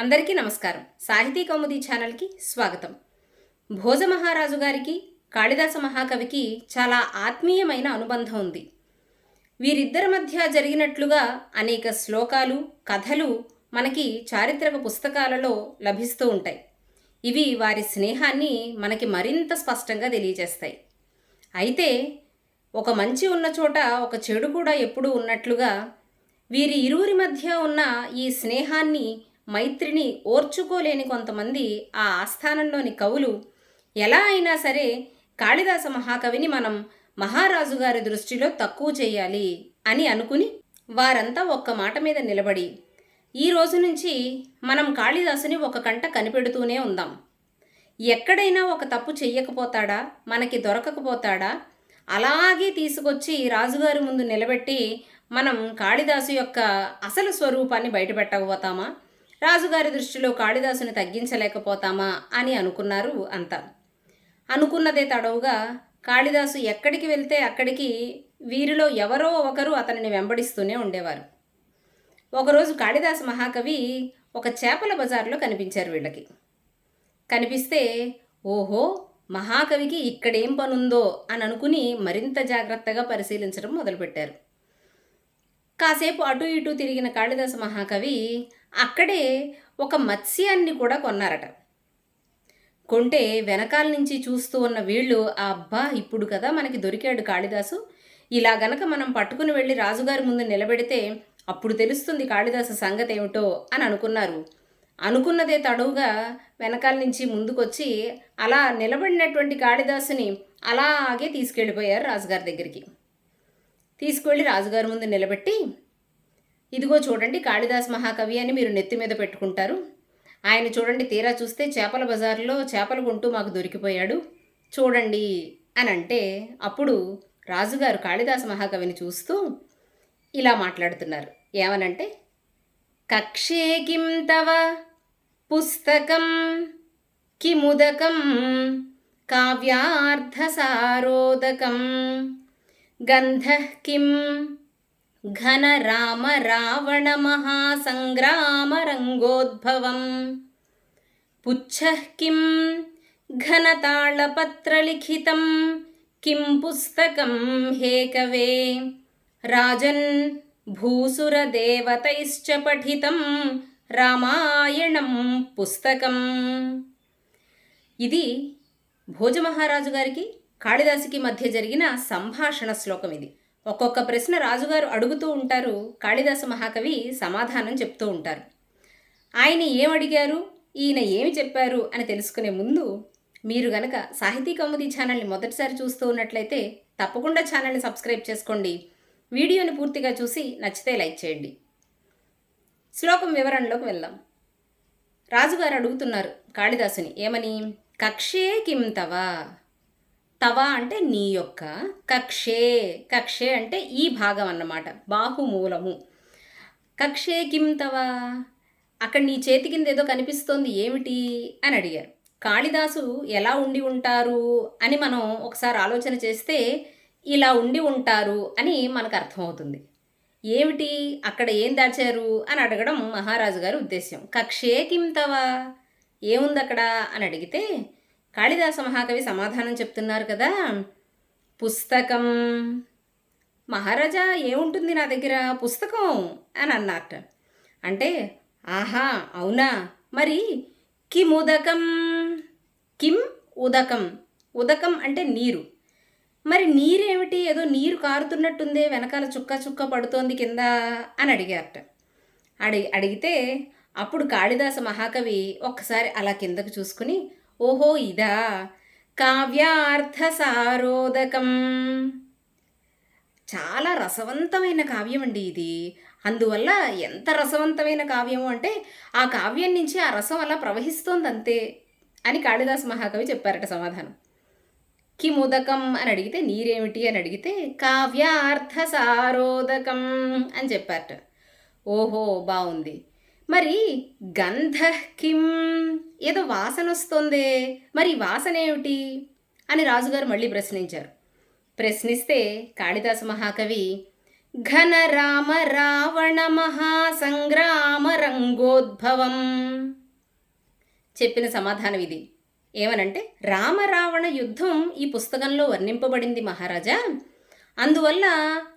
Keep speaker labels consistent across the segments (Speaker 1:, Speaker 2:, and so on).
Speaker 1: అందరికీ నమస్కారం. సాహితీ కౌముది ఛానల్కి స్వాగతం. భోజ మహారాజు గారికి కాళిదాస మహాకవికి చాలా ఆత్మీయమైన అనుబంధం ఉంది. వీరిద్దరి మధ్య జరిగినట్లుగా అనేక శ్లోకాలు కథలు మనకి చారిత్రక పుస్తకాలలో లభిస్తూ ఉంటాయి. ఇవి వారి స్నేహాన్ని మనకి మరింత స్పష్టంగా తెలియజేస్తాయి. అయితే ఒక మంచి ఉన్న చోట ఒక చెడు కూడా ఎప్పుడూ ఉన్నట్లుగా వీరి ఇరువురి మధ్య ఉన్న ఈ స్నేహాన్ని మైత్రిని ఓర్చుకోలేని కొంతమంది ఆ ఆస్థానంలోని కవులు. ఎలా అయినా సరే కాళిదాస మహాకవిని మనం మహారాజు గారి దృష్టిలో తక్కువ చేయాలి అని అనుకుని వారంతా ఒక్క మాట మీద నిలబడి ఈ రోజు నుంచి మనం కాళిదాసుని ఒక కంట కనిపెడుతూనే ఉందాం. ఎక్కడైనా ఒక తప్పు చెయ్యకపోతాడా? మనకి దొరకకపోతాడా? అలాగే తీసుకొచ్చి రాజుగారి ముందు నిలబెట్టి మనం కాళిదాసు యొక్క అసలు స్వరూపాన్ని బయటపెట్టకపోతామా? రాజుగారి దృష్టిలో కాళిదాసుని తగ్గించలేకపోతామా అని అనుకున్నారు అంతా. అనుకున్నదే తడవుగా కాళిదాసు ఎక్కడికి వెళ్తే అక్కడికి వీరిలో ఎవరో ఒకరు అతనిని వెంబడిస్తూనే ఉండేవారు. ఒకరోజు కాళిదాసు మహాకవి ఒక చేపల బజార్లో కనిపించారు వీళ్ళకి. కనిపిస్తే ఓహో మహాకవికి ఇక్కడేం పనుందో అని అనుకుని మరింత జాగ్రత్తగా పరిశీలించడం మొదలుపెట్టారు. కాసేపు అటు ఇటు తిరిగిన కాళిదాస మహాకవి అక్కడే ఒక మత్స్యాన్ని కూడా కొన్నారట. కొంటే వెనకాల నుంచి చూస్తూ ఉన్న వీళ్ళు ఆ అబ్బా ఇప్పుడు కదా మనకి దొరికాడు కాళిదాసు. ఇలా గనక మనం పట్టుకుని వెళ్ళి రాజుగారి ముందు నిలబెడితే అప్పుడు తెలుస్తుంది కాళిదాసు సంగతి ఏమిటో అని అనుకున్నారు. అనుకున్నదే తడువుగా వెనకాల నుంచి ముందుకొచ్చి అలా నిలబడినటువంటి కాళిదాసుని అలాగే తీసుకెళ్ళిపోయారు రాజుగారి దగ్గరికి. తీసుకువెళ్ళి రాజుగారి ముందు నిలబెట్టి ఇదిగో చూడండి కాళిదాస్ మహాకవి అని మీరు నెత్తి మీద పెట్టుకుంటారు. ఆయన చూడండి తీరా చూస్తే చేపల బజార్లో చేపలు కొంటూ మాకు దొరికిపోయాడు. చూడండి అని అంటే అప్పుడు రాజుగారు కాళిదాస మహాకవిని చూస్తూ ఇలా మాట్లాడుతున్నారు. ఏమనంటే కక్షే కిం తవ పుస్తకం కిముదకం కావ్యార్థసారోదకం గంధ కిం ఘన రామ రావణ మహాసంగ్రామరంగోద్భవం పుచ్చః కిం? ఘనతాళపత్రలిఖితం కిం పుస్తకం? హే కవే. రాజన్ భూసురదేవతైశ్చ పఠితం. రామాయణం పుస్తకం. ఇది భోజమహారాజు గారికి కాళిదాసుకి మధ్య జరిగిన సంభాషణ శ్లోకం ఇది. ఒక్కొక్క ప్రశ్న రాజుగారు అడుగుతూ ఉంటారు. కాళిదాస మహాకవి సమాధానం చెప్తూ ఉంటారు. ఆయన ఏం అడిగారు? ఈయన ఏమి చెప్పారు? అని తెలుసుకునే ముందు మీరు గనక సాహితీ కౌముది ఛానల్ని మొదటిసారి చూస్తూ ఉన్నట్లయితే తప్పకుండా ఛానల్ని సబ్స్క్రైబ్ చేసుకోండి. వీడియోని పూర్తిగా చూసి నచ్చితే లైక్ చేయండి. శ్లోకం వివరణలోకి వెళ్దాం. రాజుగారు అడుగుతున్నారు కాళిదాసుని ఏమని? కక్షే కిం తవా? తవ అంటే నీ యొక్క కక్షే కక్షే అంటే ఈ భాగం అన్నమాట బాహుమూలము. కక్షే కిం తవ? అక్కడ నీ చేతి కింద ఏదో కనిపిస్తోంది ఏమిటి అని అడిగారు. కాళిదాసు ఎలా ఉండి ఉంటారు అని మనం ఒకసారి ఆలోచన చేస్తే ఇలా ఉండి ఉంటారు అని మనకు అర్థమవుతుంది. ఏమిటి? అక్కడ ఏం దాచారు? అని అడగడం మహారాజు గారి ఉద్దేశ్యం. కక్షే కిం తవ? ఏముంది అక్కడ అని అడిగితే కాళిదాస మహాకవి సమాధానం చెప్తున్నారు కదా. పుస్తకం. మహారాజా ఏముంటుంది నా దగ్గర? పుస్తకం అని అన్నట్ట అంటే ఆహా అవునా? మరి కిమ్ ఉదకం? కిమ్ ఉదకం. ఉదకం అంటే నీరు. మరి నీరేమిటి? ఏదో నీరు కారుతున్నట్టుందే వెనకాల చుక్క చుక్క పడుతోంది కింద అని అడిగారట. అడిగి అడిగితే అప్పుడు కాళిదాస మహాకవి ఒక్కసారి అలా కిందకు చూసుకుని ఓహో ఇదా. కావ్యార్థసారోదకం. చాలా రసవంతమైన కావ్యం అండి ఇది. అందువల్ల ఎంత రసవంతమైన కావ్యము అంటే ఆ కావ్యం నుంచి ఆ రసం అలా ప్రవహిస్తోంది అంతే అని కాళిదాస్ మహాకవి చెప్పారట సమాధానం. కిముదకం అని అడిగితే నీరేమిటి అని అడిగితే కావ్యార్థసారోదకం అని చెప్పారట. ఓహో బాగుంది మరి గంధ కిం? ఏదో వాసన వస్తుందే మరి వాసన ఏమిటి అని రాజుగారు మళ్ళీ ప్రశ్నించారు. ప్రశ్నిస్తే కాళిదాస మహాకవి ఘన రామ రావణ మహాసంగ్రామ రంగోద్భవం. చెప్పిన సమాధానం ఇది. ఏమనంటే రామరావణ యుద్ధం ఈ పుస్తకంలో వర్ణింపబడింది మహారాజా. అందువల్ల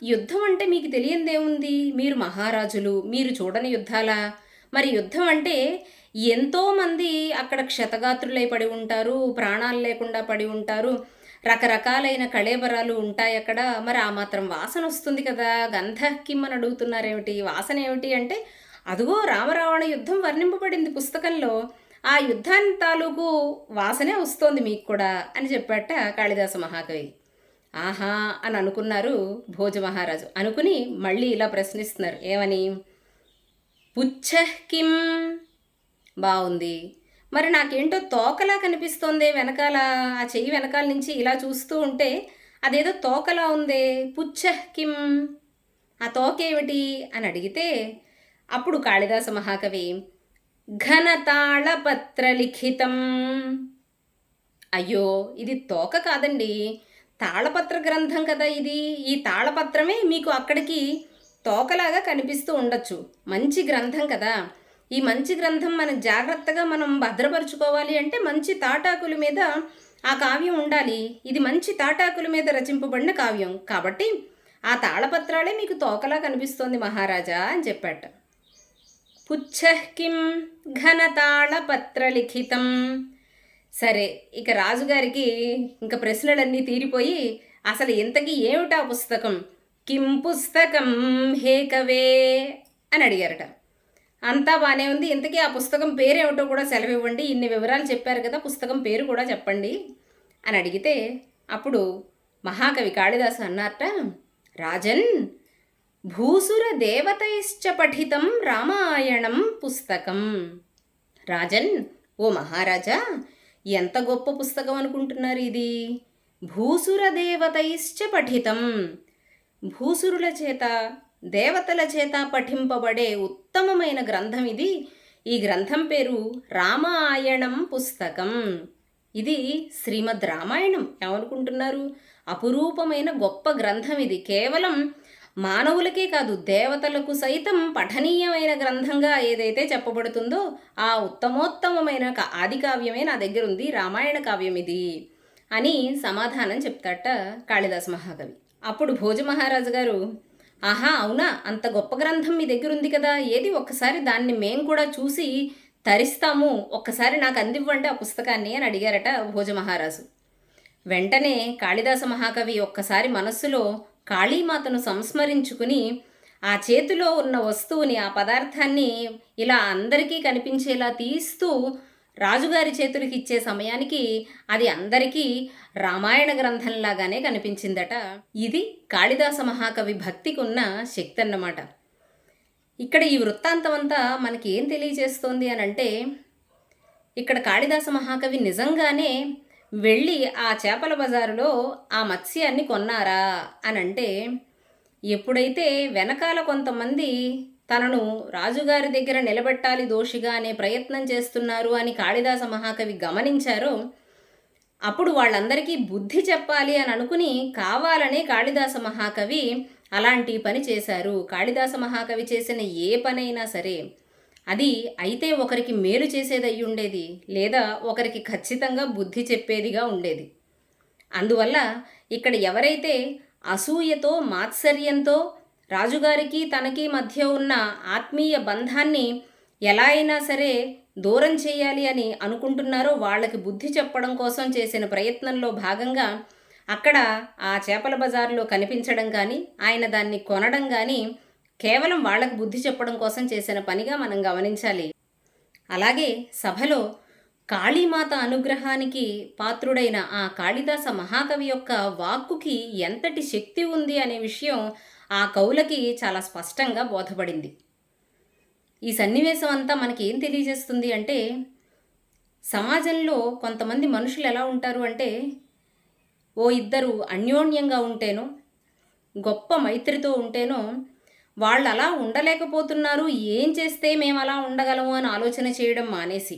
Speaker 1: యుద్ధం అంటే మీకు తెలియందేముంది? మీరు మహారాజులు మీరు చూడని యుద్ధాలా? మరి యుద్ధం అంటే ఎంతోమంది అక్కడ క్షతగాత్రులై పడి ఉంటారు ప్రాణాలు లేకుండా పడి ఉంటారు రకరకాలైన కళేబరాలు ఉంటాయి అక్కడ. మరి ఆ మాత్రం వాసన వస్తుంది కదా. గంధకిమ్మని అడుగుతున్నారేమిటి? వాసన ఏమిటి అంటే అదిగో రామరావణ యుద్ధం వర్ణింపబడింది పుస్తకంలో. ఆ యుద్ధాన్ని తాలూకు వాసనే వస్తోంది మీకు కూడా అని చెప్పాట కాళిదాస మహాకవి. ఆహా అని అనుకున్నారు భోజ మహారాజు. అనుకుని మళ్ళీ ఇలా ప్రశ్నిస్తున్నారు. ఏమని? పుచ్చహ్ కిం? బాగుంది మరి నాకేంటో తోకలా కనిపిస్తోంది వెనకాల ఆ చెయ్యి వెనకాల నుంచి ఇలా చూస్తూ ఉంటే అదేదో తోకలా ఉందే. పుచ్చహ్ కిం? ఆ తోకేమిటి? అని అడిగితే అప్పుడు కాళిదాస మహాకవి ఘనతాళపత్రలిఖితం అయ్యో ఇది తోక కాదండి. తాళపత్ర గ్రంథం కదా ఇది. ఈ తాళపత్రమే మీకు అక్కడికి తోకలాగా కనిపిస్తూ ఉండొచ్చు. మంచి గ్రంథం కదా. ఈ మంచి గ్రంథం మనం జాగ్రత్తగా మనం భద్రపరుచుకోవాలి అంటే మంచి తాటాకుల మీద ఆ కావ్యం ఉండాలి. ఇది మంచి తాటాకుల మీద రచింపబడిన కావ్యం. కాబట్టి ఆ తాళపత్రాలే మీకు తోకలా కనిపిస్తోంది మహారాజా అని చెప్పాట. పుచ్చహ్కిం ఘనతాళపత్రలిఖితం. సరే ఇక రాజుగారికి ఇంకా ప్రశ్నలన్నీ తీరిపోయి అసలు ఇంతకీ ఏమిటా పుస్తకం? కిం పుస్తకం హేకవే అని అడిగారట. అంతా బాగానే ఉంది. ఇంతకీ ఆ పుస్తకం పేరేమిటో కూడా సెలవు ఇవ్వండి ఇన్ని వివరాలు చెప్పారు కదా పుస్తకం పేరు కూడా చెప్పండి అని అడిగితే అప్పుడు మహాకవి కాళిదాసు అన్నారట రాజన్ భూసుర దేవతైశ్చ పఠితం రామాయణం పుస్తకం. రాజన్ ఓ మహారాజా ఎంత గొప్ప పుస్తకం అనుకుంటున్నారు ఇది? భూసుర దేవతైశ్చ పఠితం. భూసురుల చేత దేవతల చేత పఠింపబడే ఉత్తమమైన గ్రంథం ఇది. ఈ గ్రంథం పేరు రామాయణం పుస్తకం. ఇది శ్రీమద్ రామాయణం. ఏమనుకుంటున్నారు? అపురూపమైన గొప్ప గ్రంథం ఇది. కేవలం మానవులకే కాదు దేవతలకు సైతం పఠనీయమైన గ్రంథంగా ఏదైతే చెప్పబడుతుందో ఆ ఉత్తమోత్తమమైన ఆది కావ్యమే నా దగ్గర ఉంది రామాయణ కావ్యం ఇది అని సమాధానం చెప్తాట కాళిదాస మహాకవి. అప్పుడు భోజమహారాజు గారు ఆహా అవునా? అంత గొప్ప గ్రంథం మీ దగ్గర ఉంది కదా. ఏది? ఒక్కసారి దాన్ని మేం కూడా చూసి తరిస్తాము. ఒక్కసారి నాకు అందివ్వండి ఆ పుస్తకాన్ని అని అడిగారట భోజమహారాజు. వెంటనే కాళిదాస మహాకవి ఒక్కసారి మనస్సులో కాళీమాతను సంస్మరించుకుని ఆ చేతిలో ఉన్న వస్తువుని ఆ పదార్థాన్ని ఇలా అందరికీ కనిపించేలా తీస్తూ రాజుగారి చేతులకి ఇచ్చే సమయానికి అది అందరికీ రామాయణ గ్రంథంలాగానే కనిపించిందట. ఇది కాళిదాస మహాకవి భక్తికి ఉన్న శక్తి అన్నమాట ఇక్కడ ఈ వృత్తాంతం అంతా మనకి ఏం తెలియజేస్తోంది అని అంటే ఇక్కడ కాళిదాస మహాకవి నిజంగానే వెళ్ళి ఆ చేపల బజారులో ఆ మత్స్యాన్ని కొన్నారా అని అంటే ఎప్పుడైతే వెనకాల కొంతమంది తనను రాజుగారి దగ్గర నిలబెట్టాలి దోషిగా అనే ప్రయత్నం చేస్తున్నారు అని కాళిదాస మహాకవి గమనించారో అప్పుడు వాళ్ళందరికీ బుద్ధి చెప్పాలి అని అనుకుని కావాలనే కాళిదాస మహాకవి అలాంటి పని చేశారు. కాళిదాస మహాకవి చేసిన ఏ పనైనా సరే అది అయితే ఒకరికి మేలు చేసేది అయి ఉండేది లేదా ఒకరికి ఖచ్చితంగా బుద్ధి చెప్పేదిగా ఉండేది. అందువల్ల ఇక్కడ ఎవరైతే అసూయతో మాత్సర్యంతో రాజుగారికి తనకి మధ్య ఉన్న ఆత్మీయ బంధాన్ని ఎలా అయినా సరే దూరం చేయాలి అని అనుకుంటున్నారో వాళ్ళకి బుద్ధి చెప్పడం కోసం చేసిన ప్రయత్నంలో భాగంగా అక్కడ ఆ చేపల బజార్లో కనిపించడం కానీ ఆయన దాన్ని కొనడం కానీ కేవలం వాళ్ళకి బుద్ధి చెప్పడం కోసం చేసిన పనిగా మనం గమనించాలి. అలాగే సభలో కాళీమాత అనుగ్రహానికి పాత్రుడైన ఆ కాళిదాస మహాకవి యొక్క వాక్కుకి ఎంతటి శక్తి ఉంది అనే విషయం ఆ కవులకి చాలా స్పష్టంగా బోధపడింది. ఈ సన్నివేశం అంతా మనకి ఏం తెలియజేస్తుంది అంటే సమాజంలో కొంతమంది మనుషులు ఎలా ఉంటారు అంటే ఓ ఇద్దరు అన్యోన్యంగా ఉంటేనో గొప్ప మైత్రితో ఉంటేనో వాళ్ళు అలా ఉండలేకపోతున్నారు ఏం చేస్తే మేము అలా ఉండగలము అని ఆలోచన చేయడం మానేసి.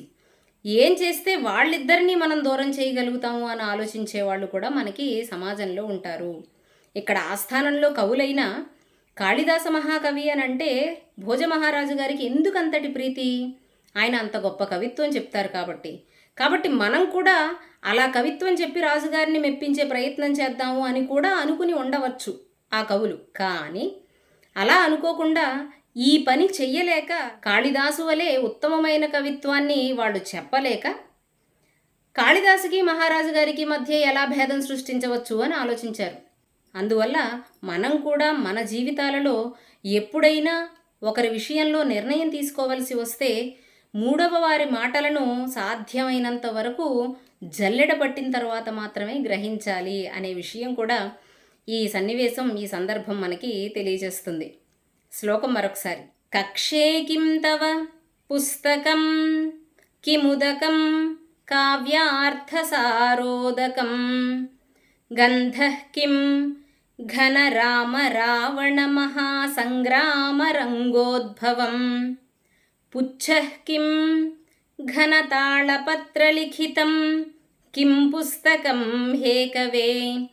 Speaker 1: ఏం చేస్తే వాళ్ళిద్దరినీ మనం దూరం చేయగలుగుతాము అని ఆలోచించే వాళ్ళు కూడా మనకి సమాజంలో ఉంటారు. ఇక్కడ ఆస్థానంలో కవులైన కాళిదాస మహాకవి అని అంటే భోజ మహారాజు గారికి ఎందుకు అంతటి ప్రీతి? ఆయన అంత గొప్ప కవిత్వం చెప్తారు కాబట్టి. కాబట్టి మనం కూడా అలా కవిత్వం చెప్పి రాజుగారిని మెప్పించే ప్రయత్నం చేద్దాము అని కూడా అనుకుని ఉండవచ్చు ఆ కవులు. కానీ అలా అనుకోకుండా ఈ పని చెయ్యలేక కాళిదాసు వలె ఉత్తమమైన కవిత్వాన్ని వాళ్ళు చెప్పలేక కాళిదాసుకి మహారాజు గారికి మధ్య ఎలా భేదం సృష్టించవచ్చు అని ఆలోచించారు. అందువల్ల మనం కూడా మన జీవితాలలో ఎప్పుడైనా ఒకరి విషయంలో నిర్ణయం తీసుకోవలసి వస్తే మూడవ వారి మాటలను సాధ్యమైనంత వరకు జల్లెడ పట్టిన తర్వాత మాత్రమే గ్రహించాలి అనే విషయం కూడా ఈ సన్నివేశం ఈ సందర్భం మనకి తెలియజేస్తుంది. శ్లోకం మరొకసారి. కక్షే కిం తవ పుస్తకం కిముదకం కావ్యార్థసారోదకం. గంధ కిం ఘన రామ రావణ మహాసంగ్రామ రంగోద్భవం పుచ్చః కిం ఘనతాళపత్రలిఖితం కిం పుస్తకం హే కవే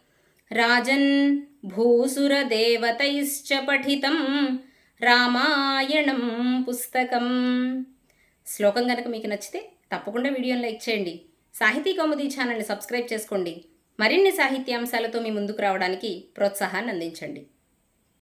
Speaker 1: రాజన్ భూసురదేవతైశ్చ పఠితం రామాయణం పుస్తకం. శ్లోకం కనుక మీకు నచ్చితే తప్పకుండా వీడియోని లైక్ చేయండి. సాహితీ కౌముది ఛానల్ని సబ్స్క్రైబ్ చేసుకోండి. మరిన్ని సాహిత్యాంశాలతో మీ ముందుకు రావడానికి ప్రోత్సాహాన్ని అందించండి.